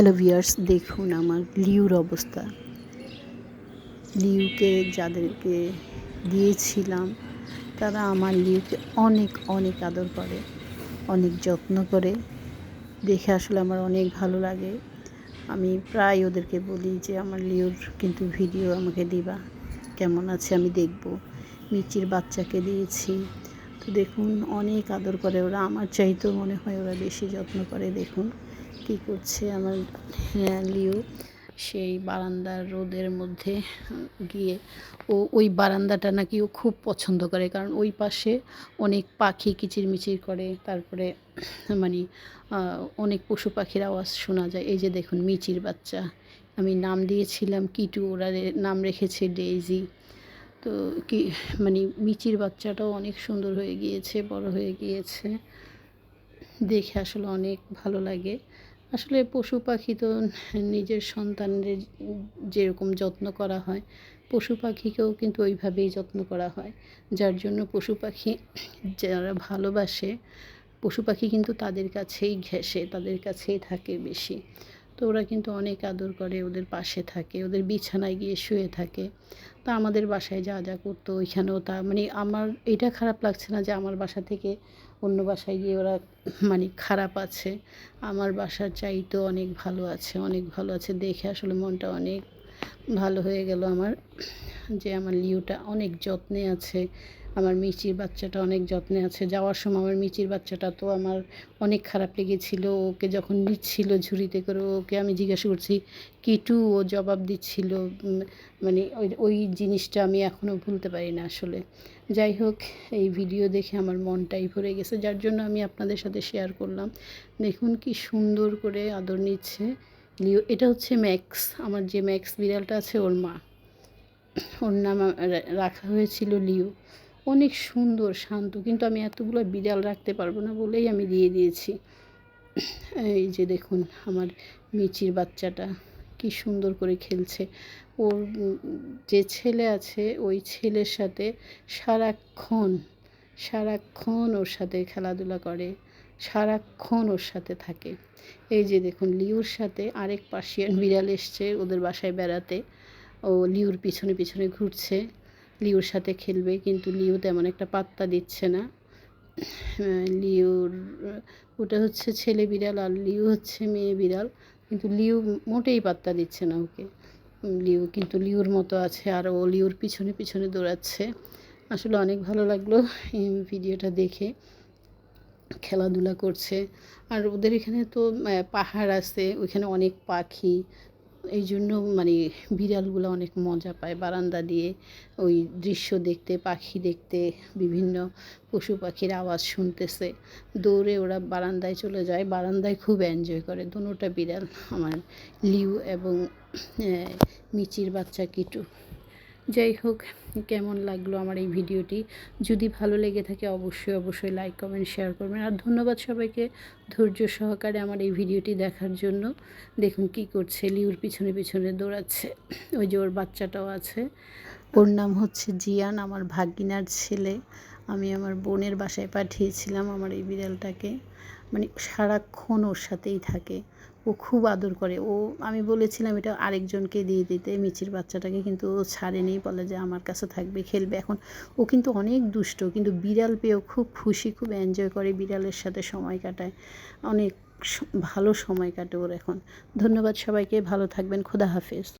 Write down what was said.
Hello viewers দেখুন আমার লিউর অবস্থা। লিউকে যাদেরকে দিয়েছিলাম, তারা আমার লিউকে অনেক অনেক আদর করে, অনেক যত্ন করে। দেখে আসলে আমার অনেক ভালো লাগে। আমি প্রায় ওদেরকে বলি যে, আমার লিউর কিন্তু ভিডিও আমাকে দিবা। কেমন আছে আমি দেখব। মিচির বাচ্চাকে দিয়েছি। তো দেখুন, অনেক আদর করে ওরা। আমার চাইতেও মনে হয় ওরা বেশি যত্ন করে। দেখুন কী করছে আমার হ্যাঁ, লিও? সেই বারান্দার রোদের মধ্যে গিয়ে ও ওই বারান্দাটা নাকি ও খুব পছন্দ করে কারণ ওই পাশে অনেক পাখি কিচিরমিচির করে তারপরে মানে অনেক পশু পাখির আওয়াজ শোনা যায়। এই যে দেখুন মিচির বাচ্চা। আমি নাম দিয়েছিলাম কিটু ওরা নাম রেখেছে ডেইজি। তো কি মানে মিচির বাচ্চাটাও অনেক সুন্দর হয়ে গিয়েছে বড় হয়ে গিয়েছে। দেখে আসলে অনেক ভালো লাগে। আসলে পশু পাখি তো নিজের সন্তানের যেরকম যত্ন করা হয়, পশু পাখিকেও কিন্তু ওইভাবেই যত্ন করা হয়। যার জন্য পশু পাখি যারা ভালোবাসে, পশু পাখি কিন্তু তাদের কাছেই ঘেঁষে, তাদের কাছেই থাকে বেশি। তো ওরা কিন্তু অনেক আদর করে, ওদের পাশে থাকে, ওদের বিছানায় গিয়ে শুয়ে থাকে। তা আমাদের বাসায় যা যা করতো ওইখানেও তা মানে আমার এটা খারাপ লাগছে না যে আমার বাসা থেকে অন্য বাসায় গিয়ে ওরা মানে খারাপ আছে। আমার বাসার চাইতেও অনেক ভালো আছে, অনেক ভালো আছে। দেখে আসলে মনটা অনেক ভালো হয়ে গেল আমার, যে আমার লিউটা অনেক যত্নে আছে। আমার মিচির বাচ্চাটা অনেক যত্নে আছে। যাওয়ার সময় আমার মিচির বাচ্চাটা তো আমার অনেক খারাপ লেগেছিল। ওকে যখন নিচ্ছিল ঝুড়িতে করে ওকে আমি জিজ্ঞাসা করছি, কিটু, ও জবাব দিচ্ছিল। মানে ওই ওই জিনিসটা আমি এখনও ভুলতে পারি না আসলে। যাই হোক, এই ভিডিও দেখে আমার মনটাই ভরে গেছে, যার জন্য আমি আপনাদের সাথে শেয়ার করলাম। দেখুন কি সুন্দর করে আদর নিচ্ছে। লিও, এটা হচ্ছে ম্যাক্স, আমার যে ম্যাক্স বিড়ালটা আছে ওর মা। ওর নাম রাখা হয়েছিল লিও। অনেক সুন্দর, শান্ত। কিন্তু আমি এতগুলো বিড়াল রাখতে পারব না বলেই আমি দিয়ে দিয়েছি। এই যে দেখুন, আমার মিচির বাচ্চাটা কি সুন্দর করে খেলছে। ওর যে ছেলে আছে, ওই ছেলের সাথে সারাক্ষণ সারাক্ষণ ওর সাথে খেলাধুলা করে, সারাক্ষণ ওর সাথে থাকে। এই যে দেখুন লিউর সাথে আরেক পার্সিয়ান বিড়াল এসছে ওদের বাসায় বেড়াতে। ও লিউর পিছনে পিছনে ঘুরছে। লিওর সাথে খেলবে, কিন্তু লিও তেমন একটা পাত্তা দিচ্ছে না। লিওর, ওটা হচ্ছে ছেলে বিড়াল আর লিও হচ্ছে মেয়ে বিড়াল, কিন্তু লিও মোটেই পাত্তা দিচ্ছে না ওকে। লিও কিন্তু লিওর মতো আছে, আর ও লিওর পিছনে পিছনে দৌড়াচ্ছে। আসলে অনেক ভালো লাগল এই ভিডিওটা দেখে, খেলাধুলা করছে। আর ওদের এখানে তো পাহাড় আছে, ওইখানে অনেক পাখি এই জন্য মানে বিড়ালগুলো অনেক মজা পায়। বারান্দা দিয়ে ওই দৃশ্য দেখতে, পাখি দেখতে, বিভিন্ন পশু পাখির আওয়াজ শুনতেছে। দৌড়ে ওরা বারান্দায় চলে যায়। বারান্দায় খুব এনজয় করে। দুটা বিড়াল, আমার লিউ এবং মিচির বাচ্চা কিটু। যাই হোক, কেমন লাগল আমার এই ভিডিওটি? যদি ভালো লেগে থাকে অবশ্যই অবশ্যই লাইক কমেন্ট শেয়ার করবেন। আর ধন্যবাদ সবাইকে ধৈর্য সহকারে আমার এই ভিডিওটি দেখার জন্য। দেখুন কি করছে লিউর পিছনে পিছনে দৌড়াচ্ছে। ওই যে ওর বাচ্চাটাও আছে। ওর নাম হচ্ছে জিয়ান, আমার ভাগিনার ছেলে। আমি আমার বোনের বাসায় পাঠিয়েছিলাম আমার এই বিড়ালটাকে। মানে সারাক্ষণ ওর সাথেই থাকে। ও খুব আদর করে। ও, আমি বলেছিলাম এটা আরেকজনকে দিয়ে দিতে মিচির বাচ্চাটাকে কিন্তু ও ছাড়েনি, বলে যে আমার কাছে থাকবে, খেলবে। এখন ও কিন্তু অনেক দুষ্ট, কিন্তু বিড়াল পেয়েও খুব খুশি, খুব এনজয় করে বিড়ালের সাথে সময় কাটায়। অনেক ভালো সময় কাটে ওর এখন। ধন্যবাদ সবাইকে, ভালো থাকবেন, খোদা হাফেজ।